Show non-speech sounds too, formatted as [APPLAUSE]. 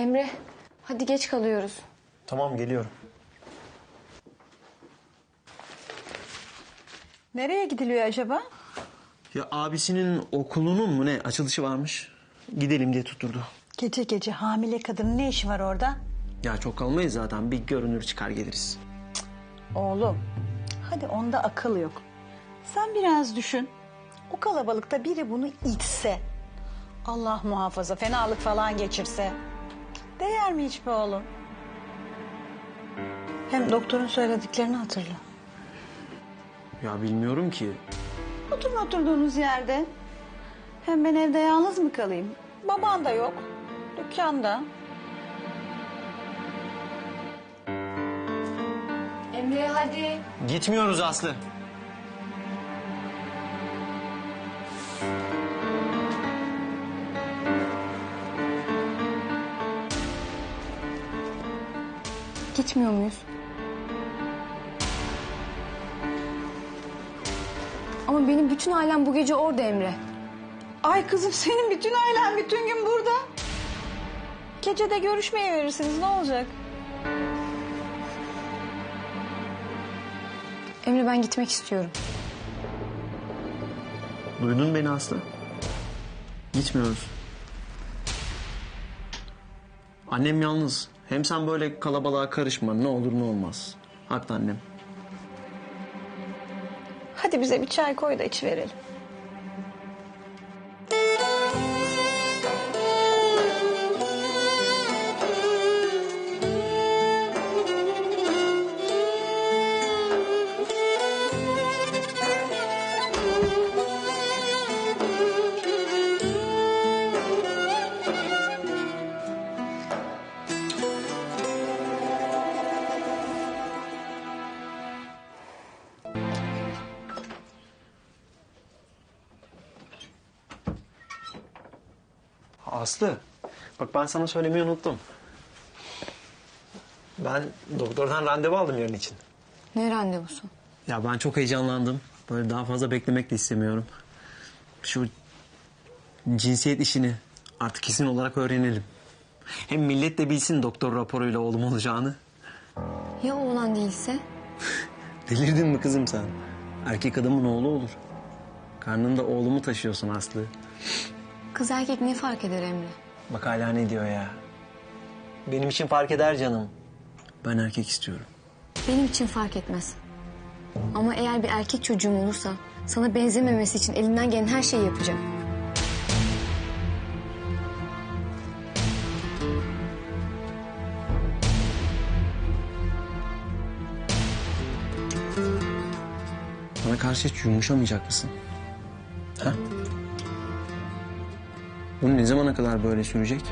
Emre hadi geç kalıyoruz. Tamam geliyorum. Nereye gidiliyor acaba? Ya abisinin okulunun mu ne açılışı varmış. Gidelim diye tutturdu. Gece gece hamile kadının ne işi var orada? Ya çok kalmayız zaten. Bir görünür çıkar geliriz. Oğlum, hadi onda akıl yok. Sen biraz düşün. O kalabalıkta biri bunu içse, Allah muhafaza fenalık falan geçirse, değer mi hiç be oğlum? Hem doktorun söylediklerini hatırla. Ya bilmiyorum ki. Oturun oturduğunuz yerde. Hem ben evde yalnız mı kalayım? Baban da yok. Dükkanda. Emre hadi. Gitmiyoruz Aslı. Gitmiyor muyuz? Ama benim bütün ailem bu gece orada Emre. Ay kızım senin bütün ailen bütün gün burada. Gece de görüşmeye verirsiniz ne olacak? Emre ben gitmek istiyorum. Duydun beni Aslı. Gitmiyoruz. Annem yalnız. Hem sen böyle kalabalığa karışma. Ne olur ne olmaz. Haklı annem. Hadi bize bir çay koy da iç verelim. Aslı. Bak ben sana söylemeyi unuttum. Ben doktordan randevu aldım yarın için. Ne randevusu? Ya ben çok heyecanlandım. Böyle daha fazla beklemek de istemiyorum. Şu cinsiyet işini artık kesin olarak öğrenelim. Hem millet de bilsin doktor raporuyla oğlum olacağını. Ya oğlan değilse? [LAUGHS] Delirdin mi kızım sen? Erkek adamın oğlu olur. Karnında oğlumu taşıyorsun Aslı. Kız erkek ne fark eder Emre? Bak hala ne diyor ya. Benim için fark eder canım. Ben erkek istiyorum. Benim için fark etmez. Ama eğer bir erkek çocuğum olursa sana benzememesi için elimden gelen her şeyi yapacağım. Bana karşı hiç yumuşamayacak mısın? Ha? Bu ne zamana kadar böyle sürecek?